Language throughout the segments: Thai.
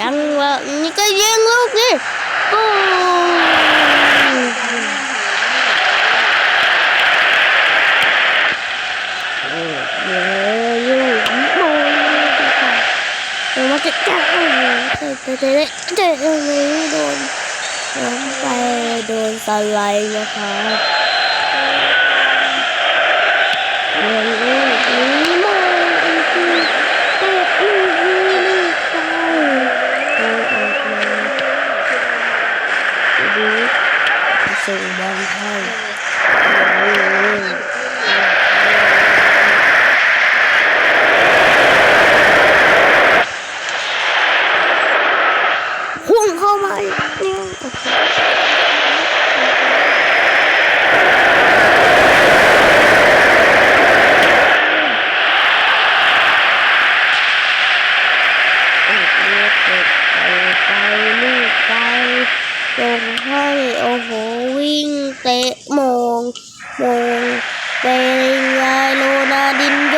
จังหวะนี้ก็ยิงลูกนี่ปุ๊มันจะจับแต่แต่แต่ไม่โดนลงไปโดนสไลด์นะคะ เลือกเด็กไปไปลูกไปลงให้โอ้โหวิ่งเตะมงมงเป็นไงโรนาลดินโย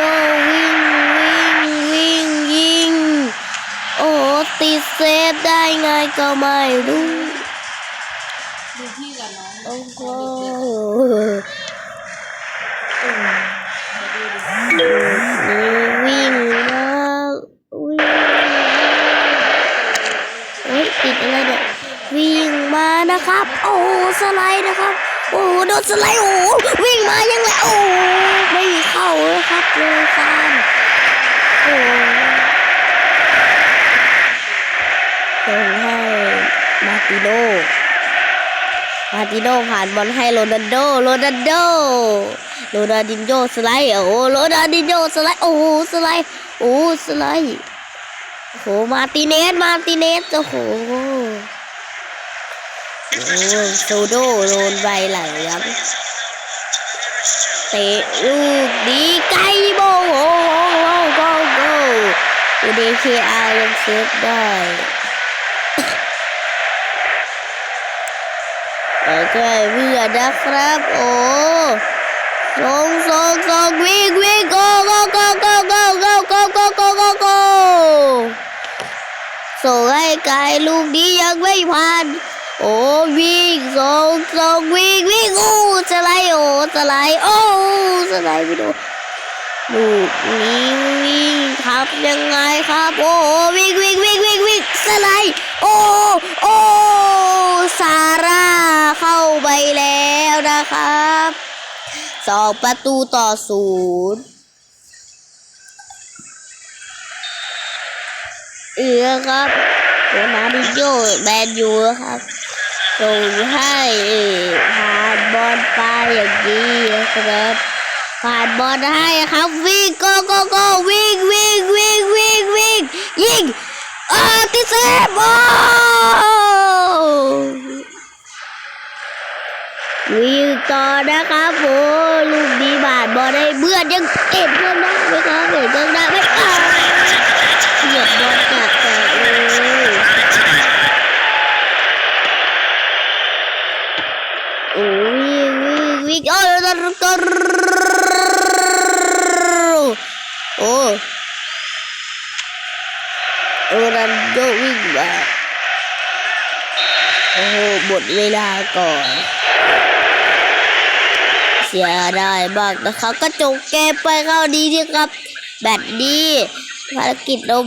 วิ่งวิ่งวิ่งยิงโอ้โหติดเซฟได้ไงก็ไม่รู้ดูพี่กับน้องโอ้โห อะไรเนี่ยวิ่งมานะครับ โอ้สไลด์นะครับ โอ้โหโดนสไลด์โอ้วิ่งมายังไงโอ้ไม่เข้าเลยครับเลยฟานโอ้ส่งให้มาติโนมาติโนผ่านบอลให้โรนัลโดโรนัลโดโรนัลดินโยสไลด์โอ้โรนัลดินโยสไลด์โอ้สไลด์โอ้สไลด์ โอ้โห มาติเนส มาติเนส โอ้โห โอ้โซโดโดนใบไหลครับเตะลูกดีไกลโบโอ้โหโอ้โหโอ้โหอูดีเคอาร์ยังเซฟได้แล้วก็เพื่อนนะครับ โอ้ส่งส่งส่งวิ ส่งให้ไกลลูกนี้ยังไม่ผ่าน โอ้วิ่งส่งส่งวิ่งวิ่งโอ้สไลด์โอ้สไลด์โอ้สไลด์ไปดูลูกนี้วิ่งครับยังไงครับโอ้วิ่งวิ่งวิ่งวิ่งวิ่งสไลด์โอ้โอ้ซาร่าเข้าไปแล้วนะครับสองประตูต่อศูนย์ อือครับโรนาลดิโยแมนยูครับส่งให้ผ่านบอลไปอย่างนี้ครับผ่านบอลให้ครับวิ่งโกโกโกวิ่งวิ่งวิ่งวิ่งวิ่งยิงเออติดเซฟโอ้วิ่งต่อนะครับโอ้ลูกนี้บาดบอลได้เบื่อยังเอ็ดเครื่องได้ไหมครับเอ็ดเครื่องได้ไหมอ่าเหยียบบอลจัดจัดเลยโอ้วิ่งวิ่งวิ่ง โอ้ยโอ้โอ้นันโยวิ่งมาโอ้โหหมดเวลาก่อน เสียดายมากนะครับ ก็จบเกมไปเข้าดีที่ครับ แบบนี้ภารกิจเรา